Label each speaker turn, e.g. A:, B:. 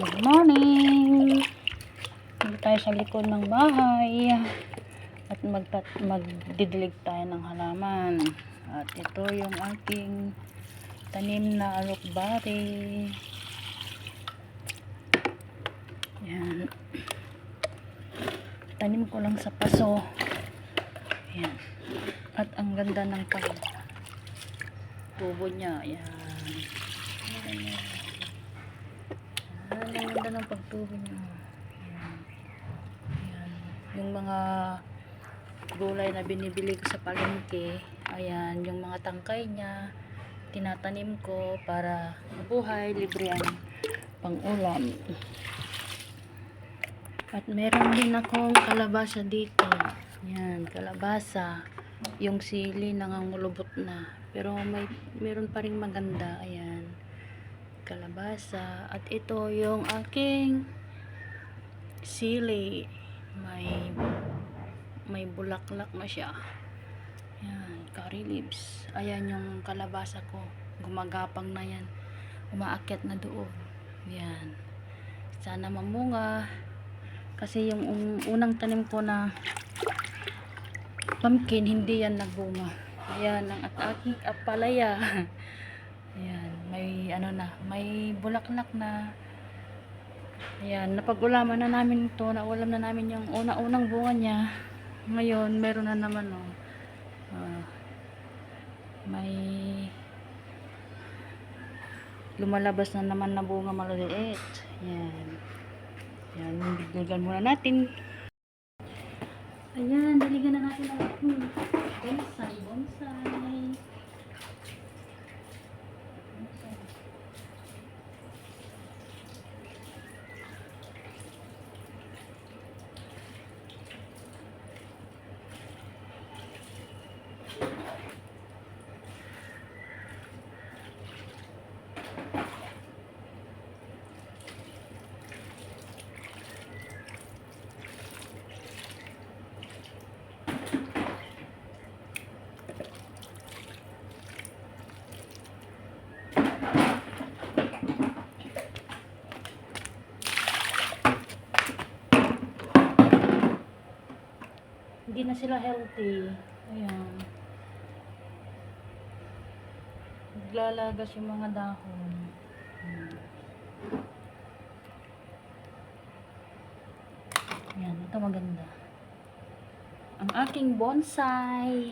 A: Good morning! Dito tayo sa likod ng bahay. At magtat magdidilig tayo ng halaman. At ito yung ating tanim na alokbari. Yan. Tanim ko lang sa paso. Yan. At ang ganda ng pag tubo niya. Yan. Yan. Ganda ng pagtubo niya. Yan. Yan. Yung mga gulay na binibili ko sa palengke, ayan, yung mga tangkay niya, tinatanim ko para mabuhay, libre ang pang-ulam. At meron din akong kalabasa dito. Yan, kalabasa. Yung sili nangangulubot na. Pero may meron pa ring maganda. Ayan. Kalabasa. At ito yung aking sili. May may bulaklak na siya. Yan, curry leaves. Ayan yung kalabasa ko. Gumagapang na yan. Umaakyat na doon. Yan. Sana mamunga. Kasi yung un- unang tanim ko na pumpkin, hindi yan nagbunga. Ayan, ang at aking apalaya. Ayan, may ano na, may bulaklak na. Ayan, napag-ulaman na namin ito, naulam na namin yung una-unang bunga niya. Ngayon, meron na naman oh. Ah, may lumalabas na naman na bunga maliliit. Yan. Yan, diligan muna natin. Ayan, diligan na natin ang hmm, bonsai. Bonsai. Hindi na sila healthy. Ayan. Naglalagas yung mga dahon. Ayan. Ito maganda. Ang aking bonsai.